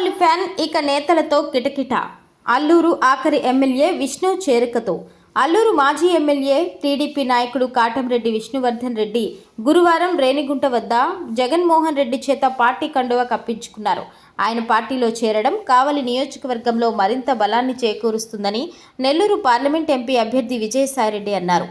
కావలి fan ఇక నేతలతో కిటకిట. అల్లూరు ఆఖరి ఎమ్మెల్యే విష్ణు చేరికతో. అల్లూరు మాజీ ఎమ్మెల్యే టీడీపీ నాయకుడు కాటంరెడ్డి విష్ణువర్ధన్ రెడ్డి గురువారం రేణిగుంట వద్ద జగన్మోహన్ రెడ్డి చేత పార్టీ కండువా కప్పించుకున్నారు. ఆయన పార్టీలో చేరడం కావలి నియోజకవర్గంలో మరింత బలాన్ని చేకూరుస్తుందని నెల్లూరు పార్లమెంట్ ఎంపీ అభ్యర్థి విజయసాయిరెడ్డి అన్నారు.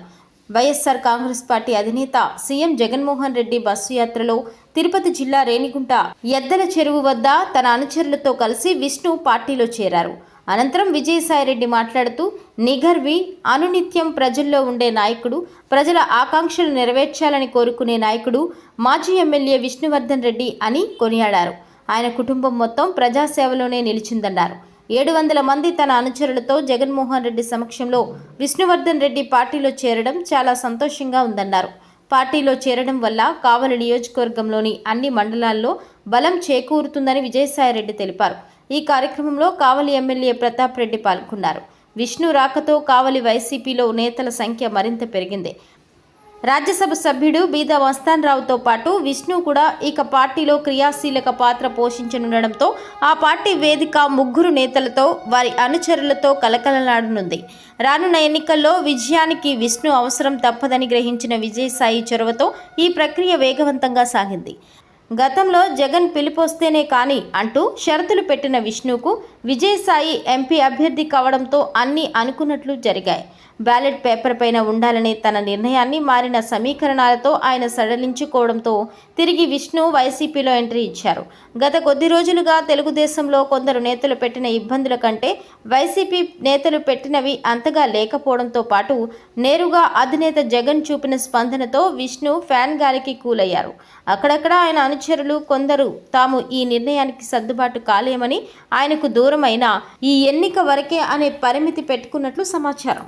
వైఎస్ఆర్ కాంగ్రెస్ పార్టీ అధినేత సీఎం జగన్మోహన్ రెడ్డి బస్సు యాత్రలో తిరుపతి జిల్లా రేణిగుంట ఎద్దల చెరువు వద్ద తన అనుచరులతో కలిసి విష్ణు పార్టీలో చేరారు. అనంతరం విజయసాయిరెడ్డి మాట్లాడుతూ నిఘర్వి అనునిత్యం ప్రజల్లో ఉండే నాయకుడు ప్రజల ఆకాంక్షలు నెరవేర్చాలని కోరుకునే నాయకుడు మాజీ ఎమ్మెల్యే విష్ణువర్ధన్ రెడ్డి అని కొనియాడారు. ఆయన కుటుంబం మొత్తం ప్రజాసేవలోనే నిలిచిందన్నారు. ఏడు వందల మంది తన అనుచరులతో జగన్మోహన్ రెడ్డి సమక్షంలో విష్ణువర్ధన్ రెడ్డి పార్టీలో చేరడం చాలా సంతోషంగా ఉందన్నారు. పార్టీలో చేరడం వల్ల కావలి నియోజకవర్గంలోని అన్ని మండలాల్లో బలం చేకూరుతుందని విజయసాయిరెడ్డి తెలిపారు. ఈ కార్యక్రమంలో కావలి ఎమ్మెల్యే ప్రతాప్ రెడ్డి పాల్గొన్నారు. విష్ణు రాకతో కావలి వైసీపీలో నేతల సంఖ్య మరింత పెరిగింది. రాజ్యసభ సభ్యుడు బీదా మస్తాన్ రావుతో పాటు విష్ణు కూడా ఇక పార్టీలో క్రియాశీలక పాత్ర పోషించనుండడంతో ఆ పార్టీ వేదిక ముగ్గురు నేతలతో వారి అనుచరులతో కలకలలాడనుంది. రానున్న ఎన్నికల్లో విజయానికి విష్ణు అవసరం తప్పదని గ్రహించిన విజయసాయి చొరవతో ఈ ప్రక్రియ వేగవంతంగా సాగింది. గతంలో జగన్ పిలిపొస్తేనే కానీ అంటూ షరతులు పెట్టిన విష్ణుకు విజయసాయి ఎంపీ అభ్యర్థి కావడంతో అన్నీ అనుకున్నట్లు జరిగాయి. బ్యాలెట్ పేపర్ పైన ఉండాలనే తన నిర్ణయాన్ని మారిన సమీకరణాలతో ఆయన సడలించుకోవడంతో తిరిగి విష్ణు వైసీపీలో ఎంట్రీ ఇచ్చారు. గత కొద్ది రోజులుగా తెలుగుదేశంలో కొందరు నేతలు పెట్టిన ఇబ్బందుల కంటే వైసీపీ నేతలు పెట్టినవి అంతగా లేకపోవడంతో పాటు నేరుగా అధినేత జగన్ చూపిన స్పందనతో విష్ణు ఫ్యాన్ గాలికి కూలయ్యారు. అక్కడక్కడ ఆయన అనుచరులు కొందరు తాము ఈ నిర్ణయానికి సర్దుబాటు కాలేమని ఆయనకు దూరమైన ఈ ఎన్నిక వరకే అనే పరిమితి పెట్టుకున్నట్లు సమాచారం.